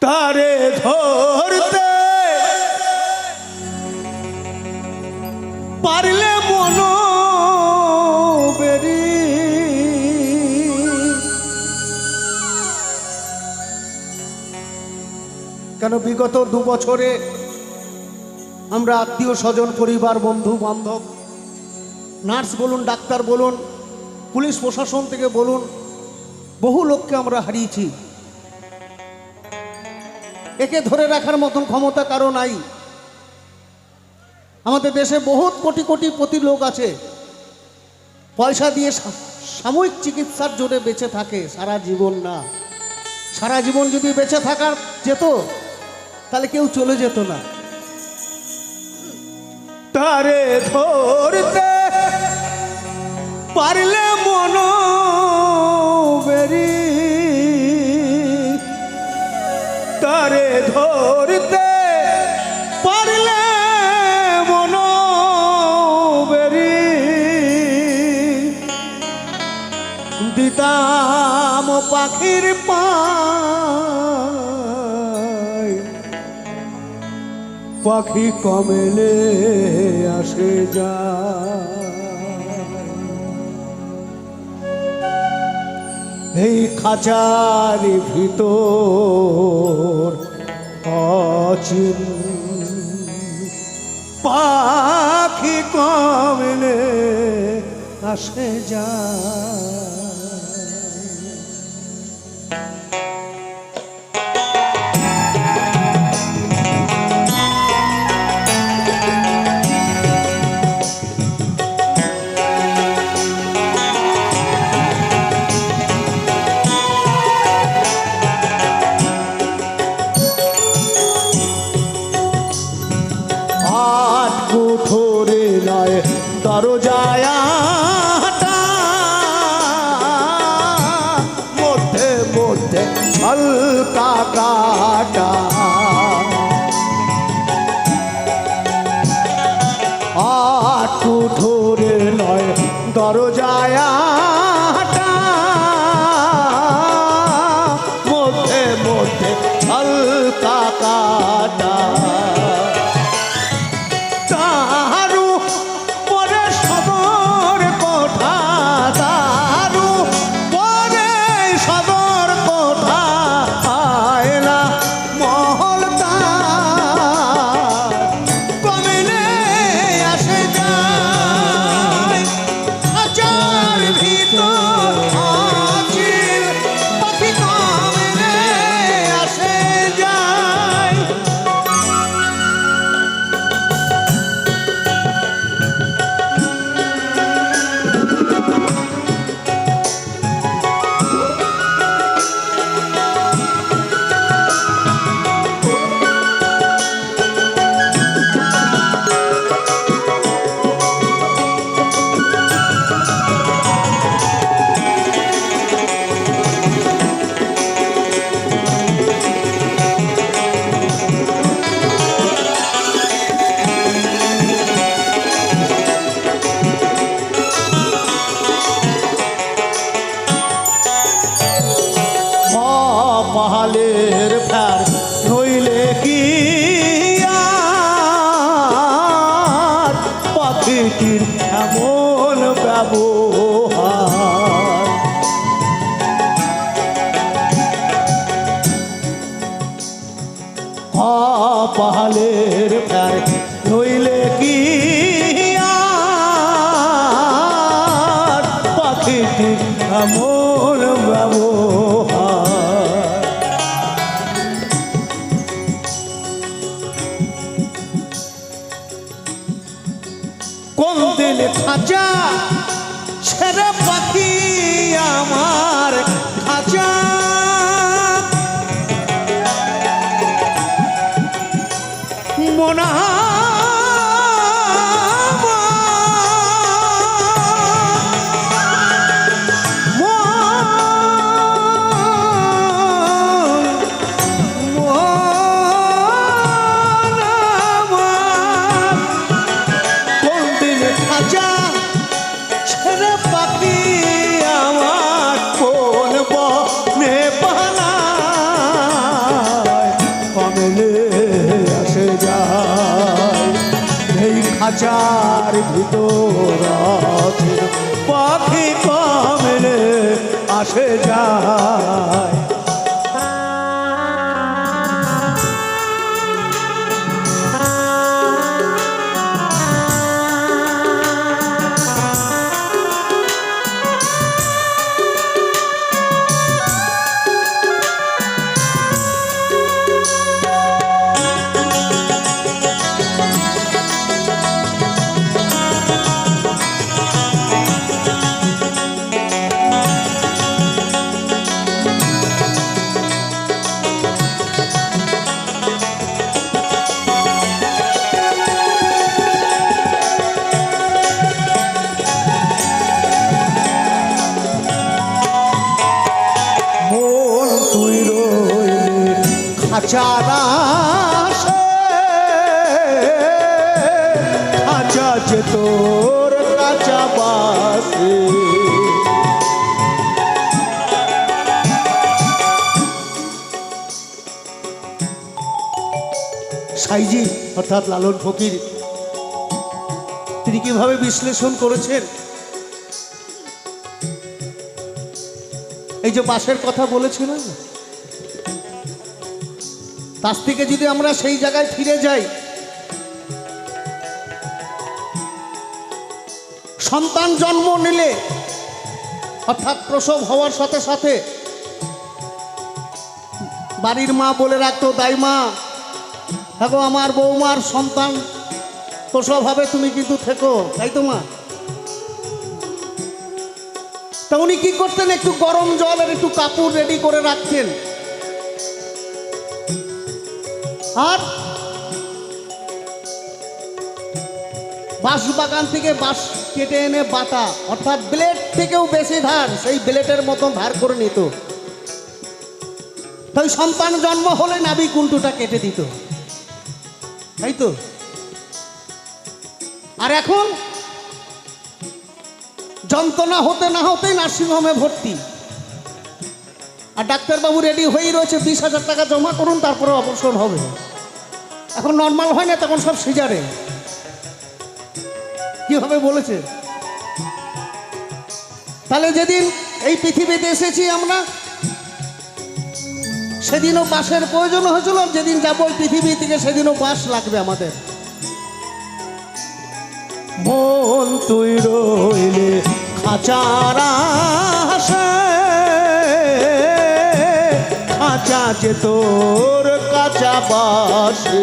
তারে ধরতে। পারলে মন বেরি। কেন বিগত দু বছরে আমরা আত্মীয় স্বজন, পরিবার, বন্ধু, বান্ধব, নার্স বলুন, ডাক্তার বলুন, পুলিশ প্রশাসন থেকে বলুন, বহু লোককে আমরা হারিয়েছি। একে ধরে রাখার মতন ক্ষমতা কারও নাই। আমাদের দেশে বহুত কোটি কোটি প্রতি লোক আছে। পয়সা দিয়ে সাময়িক চিকিৎসার জন্য বেঁচে থাকে, সারা জীবন না। সারা জীবন যদি বেঁচে থাকার যেত, তাহলে কেউ চলে যেত না। তারে ধরতে পারলে দিতাম পাখির পাখি কমেলে আসে যা। এই খাঁচার ভিতর অচিন পাখি কমলে আসে যা। Música দরজায়। মধ্যে মধ্যে হালকা কাটা পাহালের ফ্যার নইলে কি পাখিটির এমন ব্যবহার। পাহালের ফ্যার নইলে কি কোন দিন খাঁচা ছেড়ে পাখি আমার খাঁচা খাঁচার ভিতর আছে পাখি কমলে আসে যায়। সাইজি অর্থাৎ লালন ফকির তিনি কীভাবে বিশ্লেষণ করেছেন এই যে বাসের কথা বলেছিলেন? তার থেকে যদি আমরা সেই জায়গায় ফিরে যাই, সন্তান জন্ম নিলে, অর্থাৎ প্রসব হওয়ার সাথে সাথে, বাড়ির মা বলে রাখতো, দাইমা, দেখো আমার বৌমার সন্তান, প্রসব হবে, তুমি কিন্তু থেকো। তাই তো মা? তা উনি কি করতেন? একটু গরম জল আর একটু কাপড় রেডি করে রাখতেন। আর বাঁশ বাগান থেকে বাঁশ কেটে এনে বাটা অর্থাৎ ব্লেড থেকেও বেশি ধার, সেই ব্লেডের মতন ধার করে নিত। তাই সন্তান জন্ম হলে নাভি কুণ্ঠুটা কেটে দিত। তাই তো? আর এখন যন্ত্রণা হতে না হতেই নার্সিংহোমে ভর্তি। আর ডাক্তারবাবু রেডি হয়েই রয়েছে, বিশ হাজার টাকা জমা করুন, তারপরে অবসর হবে। এখন নর্মাল হয় না, তখন সব সিজারে। কীভাবে বলেছে? তাহলে যেদিন এই পৃথিবীতে এসেছি আমরা, সেদিনও বাসের প্রয়োজন হয়েছিল যেদিন যাব ওই পৃথিবী থেকে সেদিনও বাস লাগবে আমাদের। মন তুই রইলে খাঁচার আশে। যে তোর কাঁচা বাসে